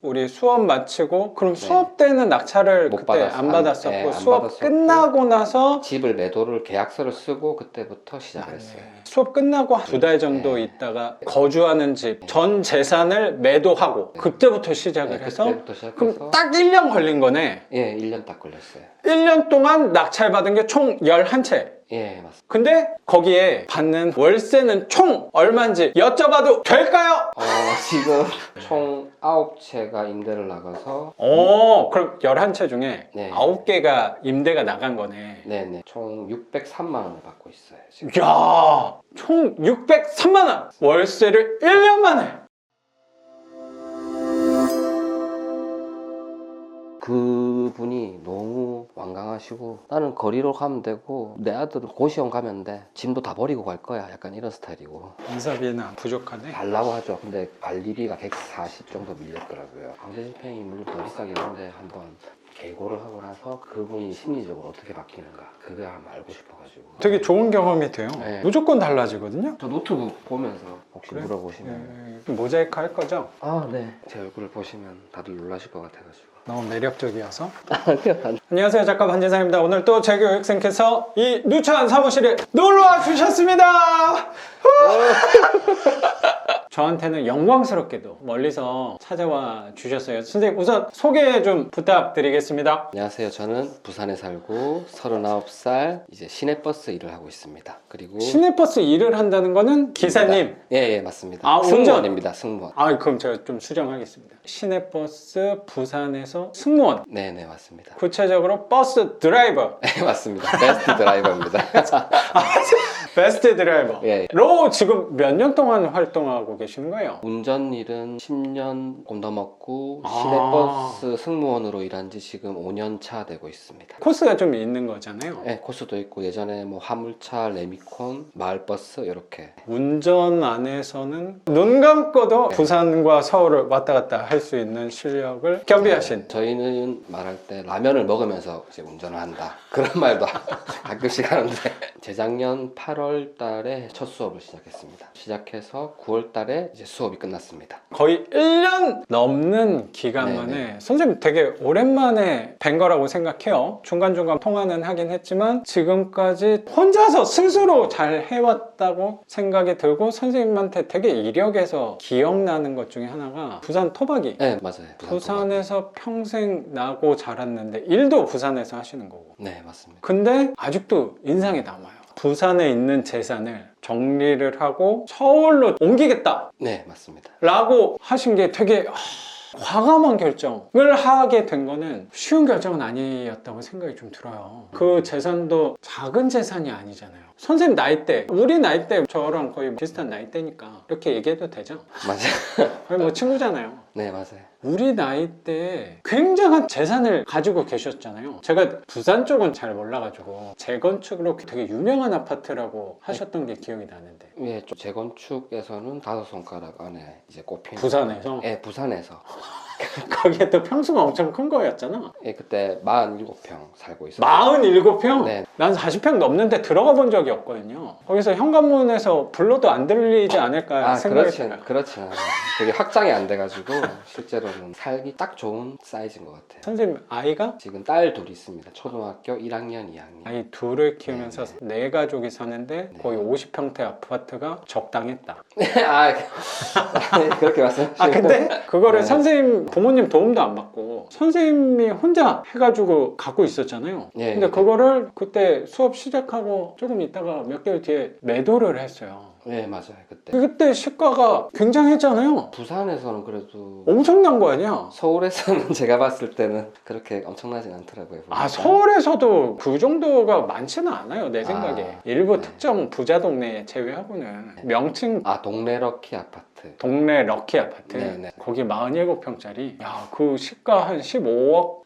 우리 수업 마치고 그럼 네. 수업 때는 낙찰을 못 그때 받았- 안 안- 받았었고 네, 안 수업 받았었고. 끝나고 나서 집을 매도를 계약서를 쓰고 그때부터 시작을 했어요. 수업 끝나고 두 달 정도 네. 있다가 거주하는 집 전 재산을 매도하고 그때부터 시작을 네, 해서 그때부터 시작해서 그럼 딱 1년 걸린 거네. 예, 1년 딱 걸렸어요. 1년 동안 낙찰 받은 게 총 11채. 예, 맞습니다. 근데 거기에 받는 월세는 총 얼마인지 여쭤봐도 될까요? 어, 지금 총 9채가 임대를 나가서 어, 그럼 11채 중에 네. 9개가 임대가 나간 거네. 네네 총 603만 원을 받고 있어요. 지금. 이야, 총 603만 원. 월세를 1년 만에. 그분이 너무 완강하시고 나는 거리로 가면 되고 내 아들은 고시원 가면 돼 짐도 다 버리고 갈 거야 약간 이런 스타일이고 인사비는 부족하네. 달라고 하죠 근데 관리비가 140 정도 밀렸더라고요 강제집행이 물론 더 비싸긴 한데 한번 계고를 하고 나서 그분이 심리적으로 어떻게 바뀌는가 그게 한번 알고 싶어가지고 되게 좋은 경험이 돼요. 네. 무조건 달라지거든요. 저 노트북 보면서 혹시 그래? 물어보시면 네, 모자이크 할 거죠? 아네제 얼굴을 보시면 다들 놀라실 것 같아가지고 너무 매력적이어서. 아니요 안녕하세요 작가 반지상입니다. 오늘 또 재교육생께서 이 누추한 사무실에 놀러와 주셨습니다. 저한테는 영광스럽게도 멀리서 찾아와 주셨어요. 선생님 우선 소개 좀 부탁드리겠습니다. 안녕하세요. 저는 부산에 살고 39살 이제 시내버스 일을 하고 있습니다. 그리고 시내버스 일을 한다는 거는 기사님. 예, 예, 맞습니다. 아. 승무원입니다. 승무원. 아 그럼 제가 좀 수정하겠습니다. 시내버스 부산에서 승무원. 네, 네, 맞습니다. 구체적으로 버스 드라이버. 네, 맞습니다. 베스트 드라이버입니다. 베스트 드라이버. 예. 로 지금 몇 년 동안 활동하고 계시는 거예요? 운전 일은 10년 좀 넘었고 아. 시내버스 승무원으로 일한 지 지금 5년 차 되고 있습니다. 코스가 좀 있는 거잖아요. 네, 코스도 있고 예전에 뭐 화물차, 레미콘, 마을버스 이렇게 운전 안에서는 눈 감고도 부산과 서울을 왔다 갔다 할 수 있는 실력을 겸비하신 저희는 말할 때 라면을 먹으면서 이제 운전을 한다 그런 말도 가끔씩 하는데 재작년 8월 달에 첫 수업을 시작했습니다 시작해서 9월 달에 이제 수업이 끝났습니다 거의 1년 넘는 기간 만에 네네. 선생님 되게 오랜만에 뵌 거라고 생각해요. 중간중간 통화는 하긴 했지만 지금까지 혼자서 스스로 잘 해왔다고 생각이 들고 선생님한테 되게 이력에서 기억나는 것 중에 하나가 부산 토박이. 네 맞아요 부산 부산에서 평생 나고 자랐는데 일도 부산에서 하시는 거고. 네 맞습니다 근데 아직도 인상이 남아요. 부산에 있는 재산을 정리를 하고 서울로 옮기겠다. 네 맞습니다 라고 하신 게 되게 아, 과감한 결정을 하게 된 거는 쉬운 결정은 아니었다고 생각이 좀 들어요. 그 재산도 작은 재산이 아니잖아요. 선생님 나이대, 우리 나이대 저랑 거의 비슷한 나이대니까 이렇게 얘기해도 되죠? 맞아요 거의 뭐 친구잖아요. 네 맞아요. 우리 나이 때 굉장한 재산을 가지고 계셨잖아요. 제가 부산 쪽은 잘 몰라가지고 재건축으로 되게 유명한 아파트라고 하셨던 게 기억이 나는데. 예, 좀 재건축에서는 다섯 손가락 안에 이제 꼽히는 부산에서? 예, 부산에서 거기에 또 평수가 엄청 큰 거였잖아. 예, 그때 47평 살고 있었어요 47평? 네. 난 40평 넘는데 들어가 본 적이 없거든요. 거기서 현관문에서 불러도 안 들리지 않을까 아, 생각이 그렇진, 들어요. 그렇진 않아요. 되게 확장이 안 돼가지고 실제로는 살기 딱 좋은 사이즈인 것 같아요. 선생님 아이가 지금 딸 둘이 있습니다. 초등학교 1학년, 2학년. 아이 둘을 키우면서 네, 네 가족이 사는데 네. 거의 50평대 아파트가 적당했다. 아, 네, 그렇게 말씀. 아 근데 그거를 네. 선생님 부모님 도움도 안 받고 선생님이 혼자 해가지고 갖고 있었잖아요. 예, 근데 예. 그거를 그때 수업 시작하고 조금 있다가 몇 개월 뒤에 매도를 했어요. 네, 맞아요. 그때. 그때 시가가 굉장했잖아요. 부산에서는 그래도 엄청난 거 아니야? 서울에서는 제가 봤을 때는 그렇게 엄청나진 않더라고요. 아 보니까. 서울에서도 그 정도가 많지는 않아요 내 생각에 아, 일부 네. 특정 부자 동네 제외하고는 명칭 아, 동네 럭키 아파트. 동네 럭키 아파트 네, 네. 거기 47평짜리 야 그 시가 한 15억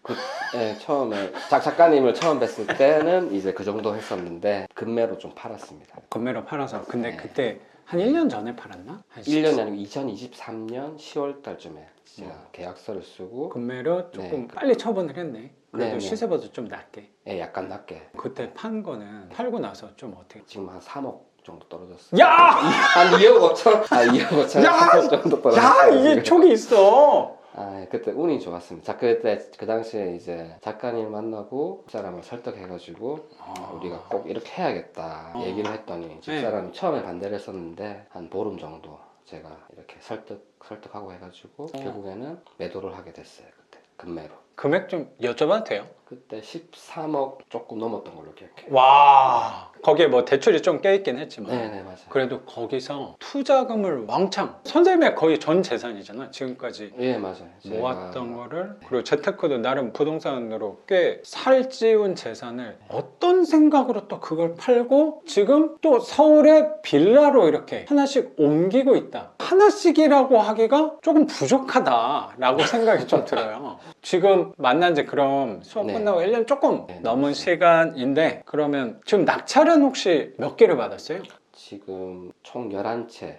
네, 처음에 작 작가님을 처음 뵀을 때는 이제 그 정도 했었는데 금매로 좀 팔았습니다. 건매로 팔아서 근데 네. 그때 한 1년 전에 팔았나? 한 1년이 아니고 2023년 10월 달쯤에 제가 어. 계약서를 쓰고 건매로 조금 네. 빨리 처분을 했네 그래도 네, 네. 시세보다 좀 낮게 예, 약간 낮게 그때 판 거는 팔고 나서 좀 어떻게 지금 한 3억 정도 떨어졌어요. 야! 한 2억 5천? 아 2억 5천 야! 정도 떨어졌어요. 야 이게. 촉이 있어 아, 예, 그때 운이 좋았습니다. 자, 그때 그 당시에 이제 작가님 만나고 집사람을 설득해가지고 아. 우리가 꼭 이렇게 해야겠다 어. 얘기를 했더니 집사람이 처음에 반대를 했었는데 한 보름 정도 제가 이렇게 설득 설득하고 해가지고 결국에는 매도를 하게 됐어요. 그때 금매로. 금액 좀 여쭤봐도 돼요? 그때 13억 조금 넘었던 걸로 기억해요. 와 거기에 뭐 대출이 좀 껴있긴 했지만 네네 맞아요. 그래도 거기서 투자금을 왕창 선생님의 거의 전 재산이잖아 지금까지 예 맞아요. 모았던 거를 그리고 재테크도 나름 부동산으로 꽤 살찌운 재산을 어떤 생각으로 또 그걸 팔고 지금 또 서울의 빌라로 이렇게 하나씩 옮기고 있다 하나씩이라고 하기가 조금 부족하다라고 생각이 좀 들어요 지금 만난 지 그럼 수업 네. 끝나고 1년 조금 네, 넘은 맞습니다. 시간인데 그러면 지금 낙찰 은 혹시 몇 개를 받았어요? 지금 총 11채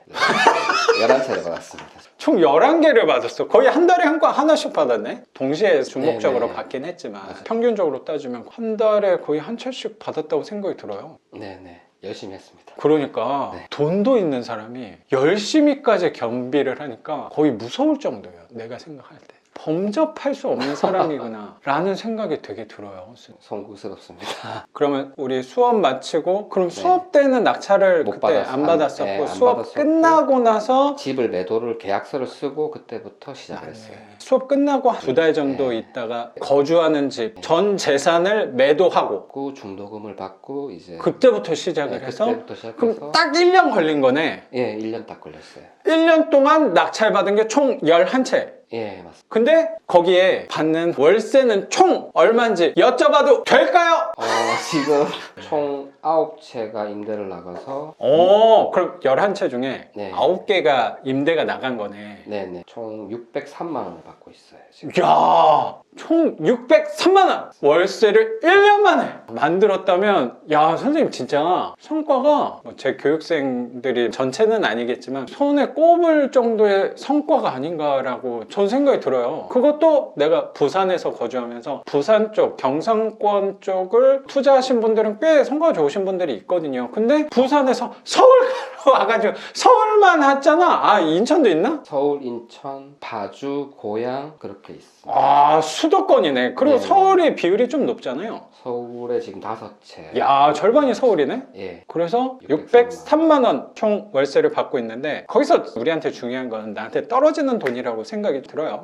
11채를 받았습니다. 총 11개를 받았어. 거의 한 달에 한거 하나씩 받았네. 동시에 중복적으로 네네. 받긴 했지만 맞아요. 평균적으로 따지면 한 달에 거의 한 채씩 받았다고 생각이 들어요. 네네 열심히 했습니다. 그러니까 네. 돈도 있는 사람이 열심히까지 겸비를 하니까 거의 무서울 정도예요. 내가 생각할 때. 범접할 수 없는 사람이구나 라는 생각이 되게 들어요. 송구스럽습니다. 그러면 우리 수업 마치고 그럼 네. 수업 때는 낙찰을 못 그때 받았어. 안 안- 받았었고 네, 안 수업 받았었고. 끝나고 나서 집을 매도를 계약서를 쓰고 그때부터 시작을 했어요. 수업 끝나고 두 달 정도 네. 있다가 거주하는 집 전 재산을 매도하고 그 중도금을 받고 이제 그때부터 시작을 네, 해서 그때부터 시작해서 그럼 딱 1년 걸린 거네. 예 1년 딱 걸렸어요. 1년 동안 낙찰 받은 게 총 11채. 예 맞습니다. 근데 거기에 받는 월세는 총 얼마인지 여쭤봐도 될까요? 어, 지금 총 9채가 임대를 나가서 어, 그럼 11채 중에 네. 9개가 임대가 나간 거네. 네네 총 603만 원을 받고 있어요. 지금. 야, 총 603만 원 월세를 1년 만에 만들었다면 야 선생님 진짜 성과가 뭐제 교육생들이 전체는 아니겠지만 손에 꼽을 정도의 성과가 아닌가라고 전 생각이 들어요. 그것도 내가 부산에서 거주하면서 부산 쪽 경상권 쪽을 투자하신 분들은 꽤 성과가 좋으신 분들이 있거든요. 근데 부산에서 서울 가러 와가지고 서울만 왔잖아. 아 인천도 있나? 서울, 인천, 파주, 고양 그렇게 있습니다. 아수 도권이네. 그리고 네. 서울의 비율이 좀 높잖아요. 서울에 지금 다섯 채. 야 절반이 서울이네. 예. 그래서 603만 603만 원 총 월세를 받고 있는데 거기서 우리한테 중요한 건 나한테 떨어지는 돈이라고 생각이 들어요.